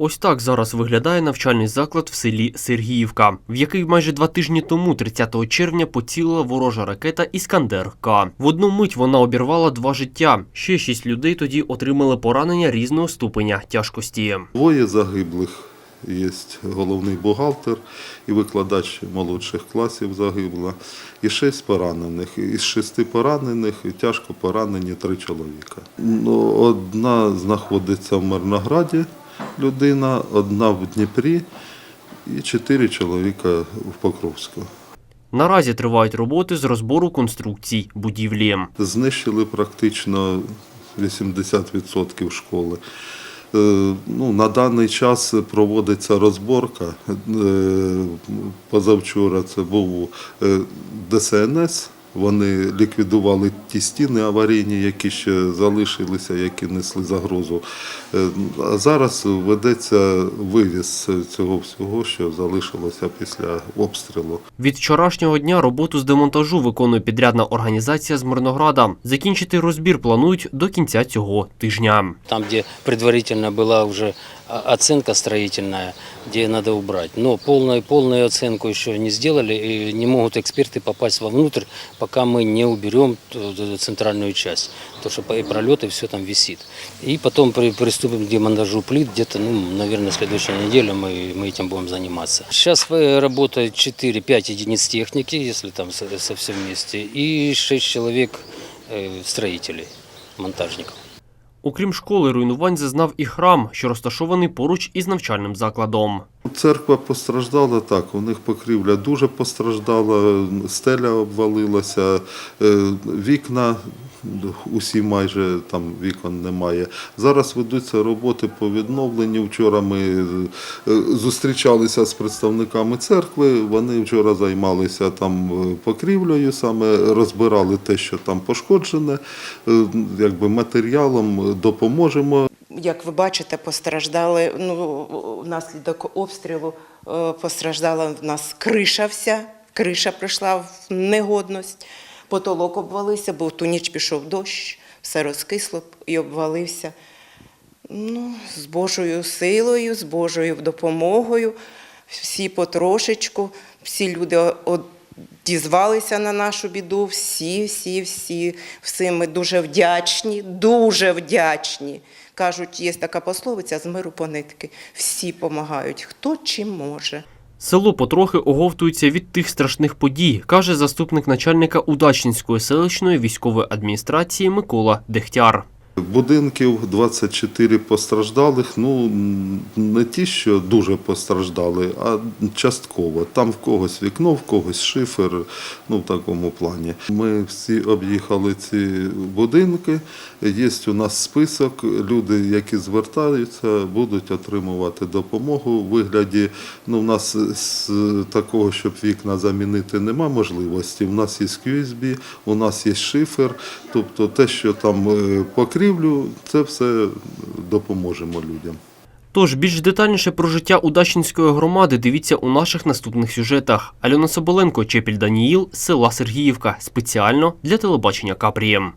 Ось так зараз виглядає навчальний заклад в селі Сергіївка, в який майже два тижні тому, 30 червня, поцілила ворожа ракета Іскандер К. В одну мить вона обірвала два життя. Ще шість людей тоді отримали поранення різного ступеня тяжкості. Двоє загиблих. Є головний бухгалтер і викладач молодших класів загибла. І шість поранених. Із шести поранених тяжко поранені три чоловіка. Ну, одна знаходиться в Мирнограді, людина, одна в Дніпрі і чотири чоловіка в Покровську. Наразі тривають роботи з розбору конструкцій будівлі. Знищили практично 80% школи. Е, Ну, на даний час проводиться розборка. Е, Позавчора це був е, ДСНС. Вони ліквідували ті стіни аварійні, які ще залишилися, які несли загрозу. Е, А зараз ведеться вивіз цього всього, що залишилося після обстрілу. Від вчорашнього дня роботу з демонтажу виконує підрядна організація з Мирнограда. Закінчити розбір планують до кінця цього тижня. Там, где предварительно была уже а, оценка строительная, где надо убрать. Но полную, полную оценку еще не сделали, и не могут эксперты попасть вовнутрь, пока мы не уберем ту- ту центральную часть. Потому что по- и пролет, и все там висит. И потом при- приступим к демонтажу плит, где-то, ну, наверное, следующей неделе мы, мы этим будем заниматься. Сейчас э, работает 4-5 единиц техники, если там со, со всем вместе, и 6 человек э, строителей, монтажников. Окрім школи, руйнувань зазнав і храм, що розташований поруч із навчальним закладом. Церква постраждала так, у них покрівля дуже постраждала, стеля обвалилася, е, вікна. Усі майже там вікон немає. Зараз ведуться роботи по відновленню. Вчора ми е, зустрічалися з представниками церкви. Вони вчора займалися там е, покрівлею, саме розбирали те, що там пошкоджене. Е, Якби матеріалом допоможемо. Як ви бачите, постраждали ну, внаслідок обстрілу постраждала в нас криша вся, криша прийшла в негодність, потолок обвалився, бо в ту ніч пішов дощ, все розкисло і обвалився. Ну, з Божою силою, з Божою допомогою, всі потрошечку, всі люди дізвалися на нашу біду, всі, всі, всі. Всім ми дуже вдячні, дуже вдячні. Кажуть, є така пословиця з миру по нитки. Всі допомагають, хто чим може. Село потрохи оговтується від тих страшних подій, каже заступник начальника Удачненської селищної військової адміністрації Микола Дегтяр. Будинків 24 постраждалих. Ну не ті, що дуже постраждали, а частково. Там в когось вікно, в когось шифер. Ну в такому плані. Ми всі об'їхали ці будинки. Є у нас список. Люди, які звертаються, будуть отримувати допомогу у вигляді. Ну, у нас з такого, щоб вікна замінити, нема можливості. У нас є QSB, у нас є шифер. Тобто те, що там е, покрівлю, це все допоможемо людям. Тож більш детальніше про життя Удачинської громади дивіться у наших наступних сюжетах. Альона Соболенко, Чепіль Даніїл, села Сергіївка. Спеціально для телебачення Капрієм.